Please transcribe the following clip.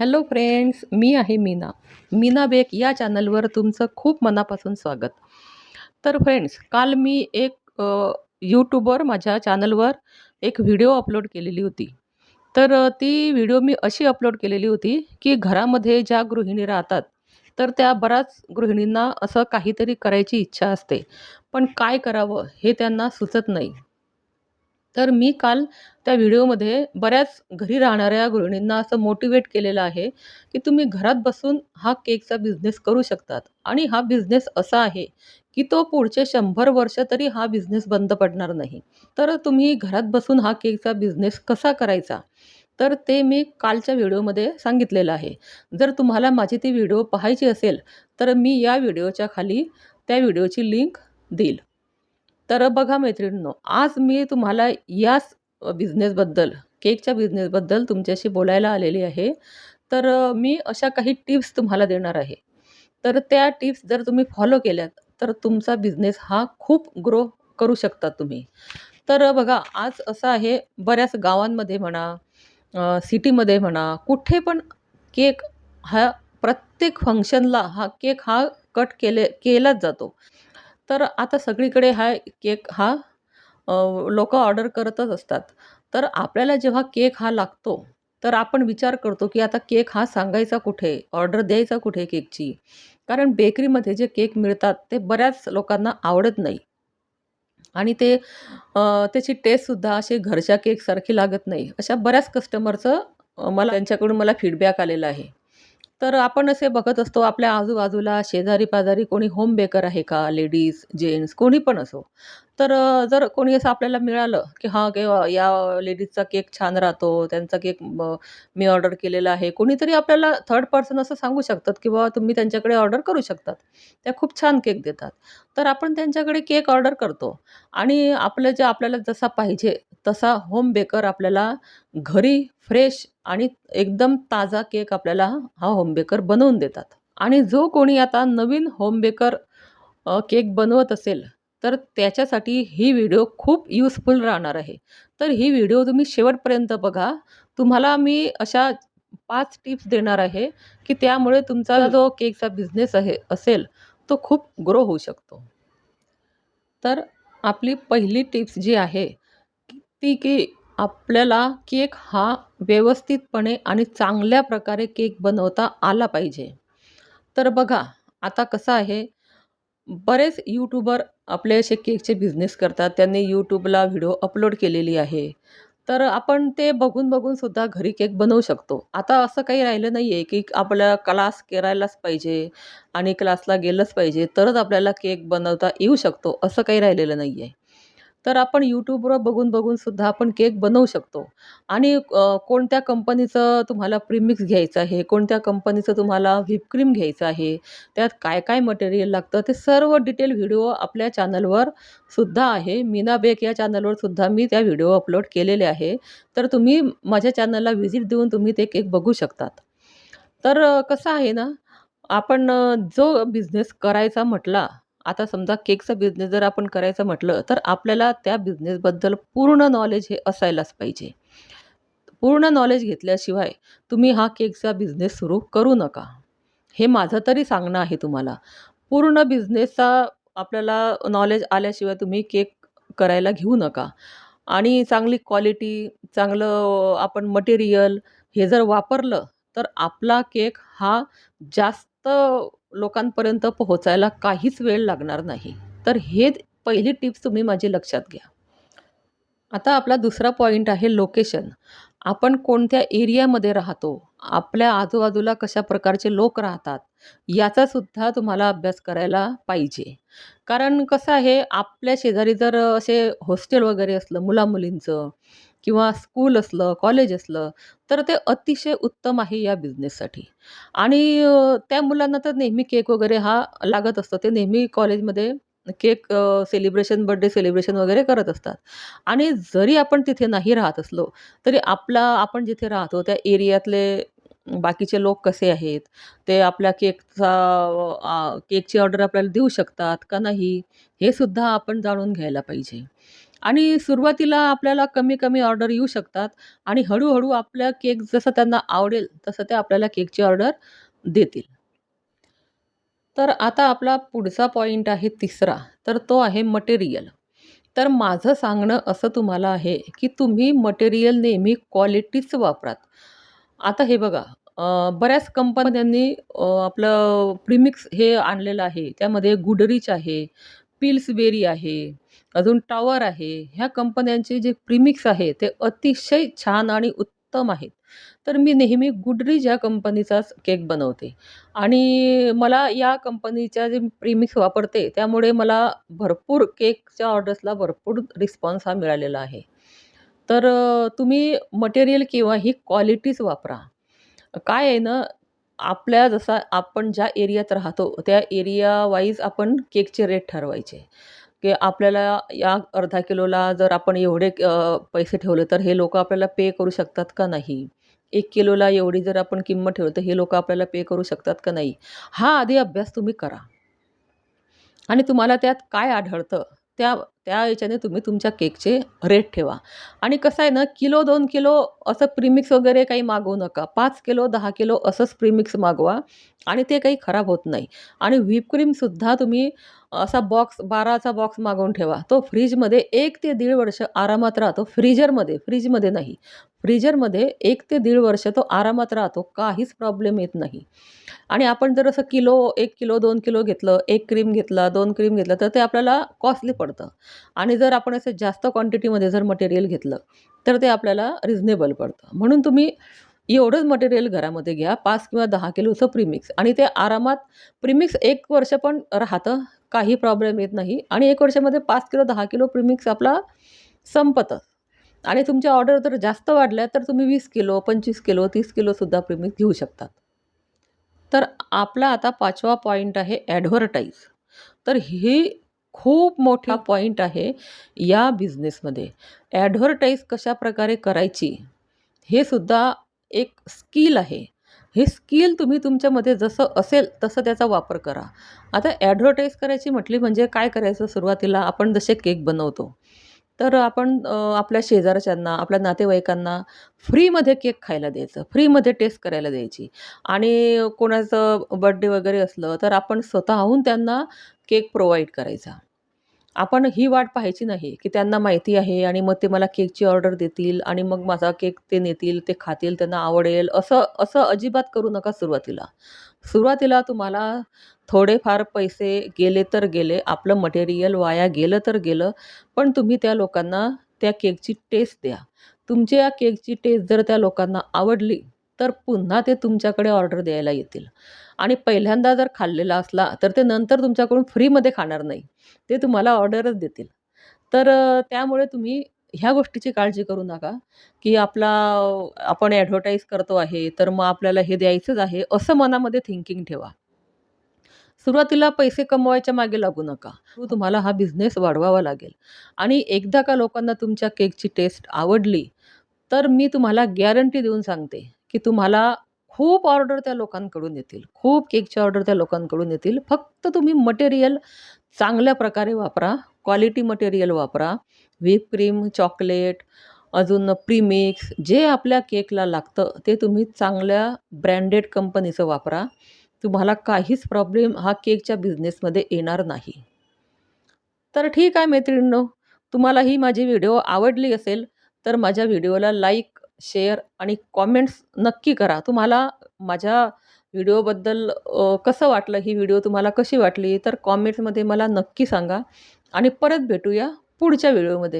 Hello friends मी आहे Meena. Meena bake या चॅनलवर तुमचं खूप मनापासून स्वागत. तर फ्रेंड्स काल मी एक यूट्यूबवर माझ्या चॅनलवर एक व्हिडिओ अपलोड केलेली होती. तर ती व्हिडिओ मी अशी अपलोड केलेली होती की घरामध्ये ज्या गृहिणी राहतात तर त्या बऱ्याच गृहिणींना असं काहीतरी करायची इच्छा असते. पण काय करावं हे त्यांना सुचत नाही. तर मी काल त्या व्हिडिओमध्ये बऱ्याच घरी राहणाऱ्या गृहिणींना असं मोटिवेट केलेलं आहे की तुम्ही घरात बसून हा केकचा बिझनेस करू शकतात. आणि हा बिझनेस असा आहे की तो पुढचे शंभर वर्ष तरी हा बिझनेस बंद पडणार नाही. तर तुम्ही घरात बसून हा केकचा बिझनेस कसा करायचा? तर ते मी कालच्या व्हिडिओमध्ये सांगितलेलं आहे. जर तुम्हाला माझी ती व्हिडिओ पाहायची असेल तर मी या व्हिडिओच्या खाली त्या व्हिडिओची लिंक देईल. तर बघा मैत्रिणींनो आज मी तुम्हाला याच बिझनेसबद्दल केकच्या बिझनेसबद्दल तुमच्याशी बोलायला आलेली आहे. तर मी अशा काही टिप्स तुम्हाला देणार आहे. तर त्या टिप्स जर तुम्ही फॉलो केल्यात तर तुमचा बिझनेस हा खूप ग्रो करू शकता तुम्ही. तर बघा आज असं आहे बऱ्याच गावांमध्ये म्हणा सिटीमध्ये म्हणा कुठे पण केक हा प्रत्येक फंक्शनला हा केक हा कट केले केलाच जातो. तर आता सगळीकडे हा केक हा लोक ऑर्डर करतच असतात. तर आपल्याला जेव्हा केक हा लागतो तर आपण विचार करतो की आता केक हा सांगायचा कुठे? ऑर्डर द्यायचा कुठे केकची? कारण बेकरीमध्ये जे केक मिळतात ते बऱ्याच लोकांना आवडत नाही. आणि ते त्याची टेस्टसुद्धा असे घरच्या केकसारखी लागत नाही. अशा बऱ्याच कस्टमरचं मला त्यांच्याकडून मला फीडबॅक आलेला आहे. तर आपण असे बघत असतो आपल्या आजूबाजूला शेजारी पाजारी कोणी होम बेकर आहे का? लेडीज जेंट्स कोणी पण असो. तर जर कोणी असं आपल्याला मिळालं की हां की या लेडीजचा केक छान राहतो त्यांचा केक मी ऑर्डर केलेला आहे कोणीतरी आपल्याला थर्ड पर्सन असं सांगू शकतात की बाबा तुम्ही त्यांच्याकडे ऑर्डर करू शकतात. त्या खूप छान केक देतात. तर आपण त्यांच्याकडे केक ऑर्डर करतो आणि आपलं जे आपल्याला जसा पाहिजे तसा होम बेकर आपल्याला घरी फ्रेश आणि एकदम ताजा केक आपल्याला हा होम बेकर बनवून देतात. आणि जो कोणी आता नवीन होम बेकर केक बनवत असेल तर त्याच्यासाठी ही व्हिडिओ खूप युजफुल राहणार आहे. तर ही व्हिडिओ तुम्ही शेवटपर्यंत बघा. तुम्हाला मी अशा पाच टिप्स देणार आहे की त्यामुळे तुमचा जो केकचा बिझनेस आहे असेल तो खूप ग्रो होऊ शकतो. तर आपली पहिली टिप्स जी आहे ती की आपल्याला केक हा व्यवस्थितपणे आणि चांगल्या प्रकारे केक बनवता आला पाहिजे. तर बघा आता कसं आहे बरेच यूट्यूबर आपले असे केकचे बिझनेस करतात. त्यांनी यूट्यूबला व्हिडिओ अपलोड केलेली आहे. तर आपण ते बघून बघून सुद्धा घरी केक बनवू शकतो. आता असं काही राहिलं नाही आहे की आपल्या क्लास करायलाच पाहिजे आणि क्लासला गेलंच पाहिजे. तरच आपल्याला केक बनवता येऊ शकतो. असं काही राहिलेलं नाही आहे तर आपण यूट्यूबवर बघून बघून सुद्धा आपण केक बनवू शकतो. आणि कोणत्या कंपनीचं तुम्हाला प्रीमिक्स घ्यायचं आहे कोणत्या कंपनीचं तुम्हाला व्हिपक्रीम घ्यायचं आहे त्यात काय काय मटेरियल लागतं ते सर्व डिटेल व्हिडिओ आपल्या चॅनलवर सुद्धा आहे. मीना बेक या चॅनलवर सुद्धा मी त्या व्हिडिओ अपलोड केलेले आहे. तर तुम्ही माझ्या चॅनलला व्हिजिट देऊन तुम्ही ते केक बघू शकतात. तर कसं आहे ना आपण जो बिझनेस करायचा म्हटला आता समजा केकचा बिझनेस जर आपण करायचं म्हटलं तर आपल्याला त्या बिझनेसबद्दल पूर्ण नॉलेज हे असायलाच पाहिजे. पूर्ण नॉलेज घेतल्याशिवाय तुम्ही हा केकचा बिझनेस सुरू करू नका. हे माझं तरी सांगणं आहे तुम्हाला. पूर्ण बिझनेसचा आपल्याला नॉलेज आल्याशिवाय तुम्ही केक करायला घेऊ नका. आणि चांगली क्वालिटी चांगलं आपण मटेरियल हे जर वापरलं तर आपला केक हा जास्त लोकांपर्यंत पोहोचायला काहीच वेळ लागणार नाही. तर हे पहिली टिप्स तुम्ही माझी लक्षात घ्या. आता आपला दुसरा पॉईंट आहे लोकेशन. आपण कोणत्या एरियामध्ये राहतो? आपल्या आजूबाजूला कशा प्रकारचे लोक राहतात? याचासुद्धा तुम्हाला अभ्यास करायला पाहिजे. कारण कसं आहे आपल्या शेजारी जर असे हॉस्टेल वगैरे असलं मुलामुलींचं किंवा स्कूल असलं कॉलेज असलं तर ते अतिशय उत्तम आहे या बिझनेससाठी. आणि त्या मुलांना तर नेहमी केक वगैरे हा लागत असतो. ते नेहमी कॉलेजमध्ये केक सेलिब्रेशन बर्थडे सेलिब्रेशन वगैरे करत असतात. आणि जरी आपण तिथे नाही राहत असलो तरी आपला आपण जिथे राहतो त्या एरियातले बाकीचे लोक कसे आहेत? ते आपल्या केकचा केकची ऑर्डर आपल्याला देऊ शकतात का नाही? हे सुद्धा आपण जाणून घ्यायला पाहिजे. आणि सुरुवातीला आपल्याला कमी कमी ऑर्डर येऊ शकतात आणि हळूहळू आपल्या केक जसं त्यांना आवडेल तसं ते आपल्याला केकची ऑर्डर देतील. तर आता आपला पुढचा पॉईंट आहे तिसरा तर तो आहे मटेरियल. तर माझं सांगणं असं तुम्हाला आहे की तुम्ही मटेरियल नेहमी क्वालिटीच वापरात. आता हे बघा बऱ्याच कंपन्यांनी आपलं प्रिमिक्स हे आणलेलं आहे. त्यामध्ये गुडरीच आहे पिल्सबेरी आहे अजून टावर आहे. ह्या कंपन्यांचे जे प्रीमिक्स आहे ते अतिशय छान आणि उत्तम आहेत. तर मी नेहमी गुडरीज या कंपनीचाच केक बनवते. आणि मला या कंपनीच्या जे प्रीमिक्स वापरते त्यामुळे मला भरपूर केकच्या ऑर्डर्सला भरपूर रिस्पॉन्स हा मिळालेला आहे. तर तुम्ही मटेरियल किंवा ही क्वालिटीच वापरा. काय आहे ना आपल्या जसा आपण ज्या एरियात राहतो त्या एरिया वाईज आपण केकचे रेट ठरवायचे. की आपल्याला या अर्धा किलोला जर आपण एवढे पैसे ठेवले तर हे लोक आपल्याला पे करू शकतात का नाही? एक किलोला एवढी जर आपण किंमत ठेवली तर हे लोक आपल्याला पे करू शकतात का नाही? हा आधी अभ्यास तुम्ही करा. आणि तुम्हाला त्यात काय आढळतं? त्या त्या याच्याने तुम्ही तुमच्या केकचे रेट ठेवा. आणि कसं आहे ना किलो दोन किलो असं प्रीमिक्स वगैरे काही मागवू नका. पाच किलो दहा किलो असंच प्रीमिक्स मागवा आणि ते काही खराब होत नाही. आणि व्हिपक्रीमसुद्धा तुम्ही असा बॉक्स बाराचा बॉक्स मागवून ठेवा. तो फ्रीजमध्ये एक ते दीड वर्ष आरामात राहतो. फ्रीजरमध्ये फ्रीजमध्ये नाही. फ्रीजरमध्ये एक ते दीड वर्ष तो आरामात राहतो. काहीच प्रॉब्लेम येत नाही. आणि आपण जर असं किलो एक किलो दोन किलो घेतलं एक क्रीम घेतला दोन क्रीम घेतलं तर ते आपल्याला कॉस्टली पडतं. आणि जर आपण असं जास्त क्वांटिटीमध्ये जर मटेरियल घेतलं तर ते आपल्याला रिझनेबल पडतं. म्हणून तुम्ही एवढंच मटेरियल घरामध्ये घ्या पाच किंवा दहा किलोचं प्रीमिक्स आणि ते आरामात प्रीमिक्स एक वर्ष पण राहतं काही प्रॉब्लेम येत नाही. आणि एक वर्षामध्ये पाच किलो दहा किलो प्रीमिक्स आपला संपतं. आणि तुमच्या ऑर्डर जर जास्त वाढल्या तर तुम्ही वीस किलो पंचवीस किलो तीस किलोसुद्धा प्रीमिक्स घेऊ शकतात. तर आपला आता पाचवा पॉईंट आहे ॲडव्हर्टाईज तर ही खूप मोठा पॉईंट आहे या बिझनेसमध्ये ॲडव्हर्टाईज कशा प्रकारे करायची? हे सुद्धा एक स्किल आहे. हे स्किल तुम्ही तुमच्यामध्ये जसं असेल तसं त्याचा वापर करा. आता ॲडव्हर्टाईज करायची म्हटली म्हणजे काय करायचं सुरुवातीला? आपण जसे केक बनवतो. तर आपण आपल्या शेजारच्यांना आपल्या नातेवाईकांना फ्रीमध्ये केक खायला द्यायचं फ्रीमध्ये टेस्ट करायला द्यायची. आणि कोणाचं बड्डे वगैरे असलं तर आपण स्वतःहून त्यांना केक प्रोव्हाइड करायचा. आपण ही वाट पाहायची नाही की त्यांना माहिती आहे आणि मग ते मला केकची ऑर्डर देतील आणि मग माझा केक ते नेतील ते खातील त्यांना आवडेल असं असं अजिबात करू नका सुरुवातीला. सुरुवातीला तुम्हाला थोडेफार पैसे गेले तर गेले आपलं मटेरियल वाया गेलं तर गेलं पण तुम्ही त्या लोकांना त्या केकची टेस्ट द्या. तुमच्या केकची टेस्ट जर त्या लोकांना आवडली तर पुन्हा ते तुमच्याकडे ऑर्डर द्यायला येतील. आणि पहिल्यांदा जर खाल्लेला असला तर ते नंतर तुमच्याकडून फ्रीमध्ये खाणार नाही. ते तुम्हाला ऑर्डरच देतील. तर त्यामुळे तुम्ही ह्या गोष्टीची काळजी करू नका की आपला आपण ॲडव्हर्टाईज करतो आहे तर मग आपल्याला हे द्यायचंच आहे असं मनामध्ये थिंकिंग ठेवा. सुरुवातीला पैसे कमवायच्या मागे लागू नका. तुम्हाला हा बिझनेस वाढवावा लागेल. आणि एकदा का लोकांना तुमच्या केकची टेस्ट आवडली तर मी तुम्हाला गॅरंटी देऊन सांगते की तुम्हाला खूप ऑर्डर त्या लोकांकडून येतील. खूप केकच्या ऑर्डर त्या लोकांकडून येतील. फक्त तुम्ही मटेरियल चांगल्या प्रकारे वापरा. क्वालिटी मटेरियल वापरा. व्हीप क्रीम चॉकलेट अजून प्रीमिक्स जे आपल्या केकला लागतं ते तुम्ही चांगल्या ब्रँडेड कंपनीचं वापरा. तुम्हाला काहीच प्रॉब्लेम हा केकच्या बिझनेसमध्ये येणार नाही. तर ठीक आहे मैत्रिणींनो तुम्हाला ही माझी व्हिडिओ आवडली असेल तर माझ्या व्हिडिओला लाईक शेअर आणि कॉमेंट्स नक्की करा. तुम्हाला माझ्या व्हिडिओबद्दल कसं वाटलं ही व्हिडिओ तुम्हाला कशी वाटली तर कॉमेंट्समध्ये मला नक्की सांगा. आणि परत भेटूया पुढच्या व्हिडिओमध्ये.